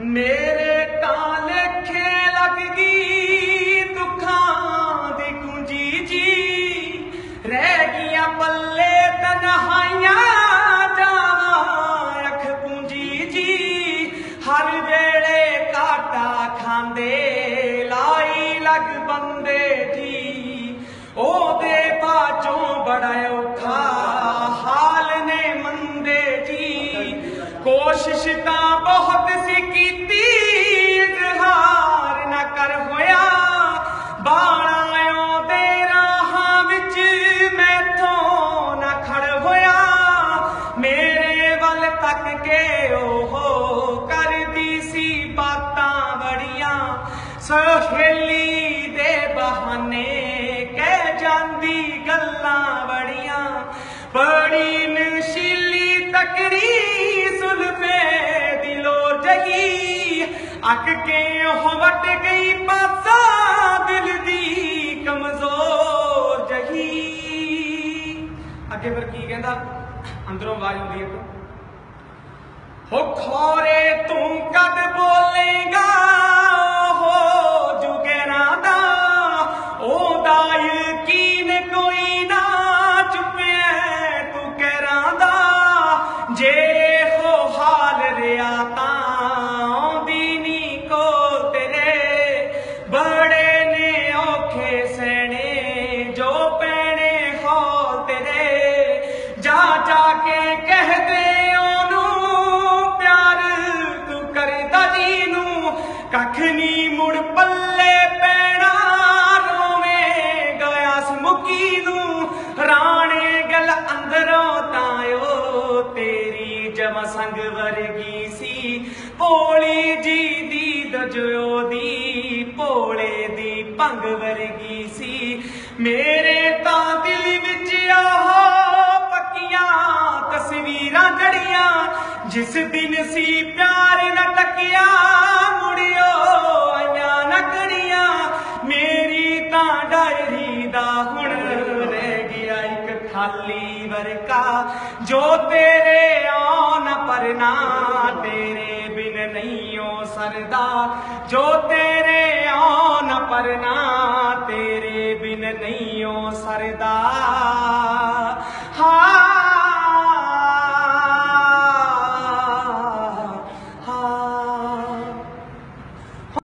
ਮੇਰੇ ਤਾਂ ਖੇ ਲੱਗ ਗਈ, ਦੁੱਖਾਂ ਦੀ ਕੁੰਜੀ ਜੀ। ਰਹਿ ਗਈਆਂ ਪੱਲੇ ਤਨਹਾਈਆਂ, ਜਾਵਾਂ ਅੱਖ ਪੂੰਜੀ ਜੀ। ਹਰ ਵੇਲੇ ਕਾਟਾ ਖਾਂਦੇ, ਲਾਈ ਲੱਗ ਬੰਦੇ ਜੀ ਉਹਦੇ ਬਾਝੋਂ ਬੜਾ ਔਖਾ ਕੋਸ਼ਿਸ਼ ਤਾਂ ਬਹੁਤ ਸੀ ਕੀਤੀ, ਇਜ਼ਹਾਰ ਨਾ ਕਰ ਹੋਇਆ। ਬਾਣਾਂ ਦੇ ਰਾਹਾਂ ਵਿੱਚ ਮੈਥੋਂ ਨਾ ਖੜ ਹੋਇਆ। ਮੇਰੇ ਵੱਲ ਤੱਕ ਕੇ ਉਹ ਕਰਦੀ ਸੀ ਬਾਤਾਂ ਬੜੀਆਂ ਸਹੇਲੀ ਦੇ ਬਹਾਨੇ ਕਹਿ ਜਾਂਦੀ ਗੱਲਾਂ ਬੜੀਆਂ ਬੜੀ ਨਸ਼ੀਲੀ ਤਕੜੀ ਅੱਕ ਕੇ ਉਹ ਵਟ ਗਈ ਪਾਸਾ, ਦਿਲ ਦੀ ਕਮਜ਼ੋਰ ਜਹੀ। ਅੱਗੇ ਫਿਰ ਕੀ ਕਹਿੰਦਾ? ਅੰਦਰੋਂ ਆਵਾਜ਼ ਆਉਂਦੀ ਹੈ ਹੋ ਖੋਰੇ ਤੂੰ ਕਦ ਬੋਲੇਗਾ? ਹੋ ਜੁਗੇਰਾਂ ਦਾ, ਉਹਦਾ ਯਕੀਨ ਕੋਈ ਨਾ ਚੁੱਪੇ ਤੂੰ ਕਹਿਰਾਂ ਦਾ ਜੇ ਹੋ ਹਾਲ ਰਿਆ ਤਾਂ ਔਖੇ ਸਹਿਣੇ, ਜੋ ਪੈਣੇ ਹੌਲ ਤੇਰੇ, ਜਾ ਜਾ ਕੇ ਕਹਦੇ ਉਹਨੂੰ, ਪਿਆਰ ਤੂੰ ਕਰਦਾ ਜੀ ਨੂੰ ਕੱਖ ਨੀ ਮੁੜ ਪੱਲੇ ਪੈਣਾ, ਰੋਵੇਂ ਗਿਆ ਸਮੁਕੀ ਨੂੰ, ਰਾਣੇ ਗਲ ਅੰਦਰੋਂ ਤਾਇਓ, ਤੇਰੀ ਜਮ ਸੰਗ ਵਰਗੀ ਸੀ, ਭੋਲੀ ਜੀ ਦੀ ਦਜੋ ਭੰਗ ਵਰਗੀ ਸੀ। ਮੇਰੇ ਤਾਂ ਦਿਲ ਵਿੱਚ ਆਹ ਪੱਕੀਆਂ ਤਸਵੀਰਾਂ ਜੜੀਆਂ, ਜਿਸ ਦਿਨ ਸੀ ਪਿਆਰ ਨਾ ਟਕਿਆ, ਮੁੜਿਓ ਆਈਆਂ ਨਕੜੀਆਂ ਮੇਰੀ ਤਾਂ ਡਾਇਰੀ ਦਾ ਹੁਣ ਰਹਿ ਗਿਆ ਇੱਕ ਖਾਲੀ ਵਰਕਾ ਜੋ ਤੇਰੇ ਆਉਣ ਪਰ ਨਾ, ਤੇਰੇ ਬਿਨ ਨਹੀਂ ਓ ਸਰਦਾ। ਜੋ ਤੇਰੇ ਆਉਣ ਤੇਰੇ ਬਿਨ ਨਹੀਂ ਓ ਸਰਦਾ।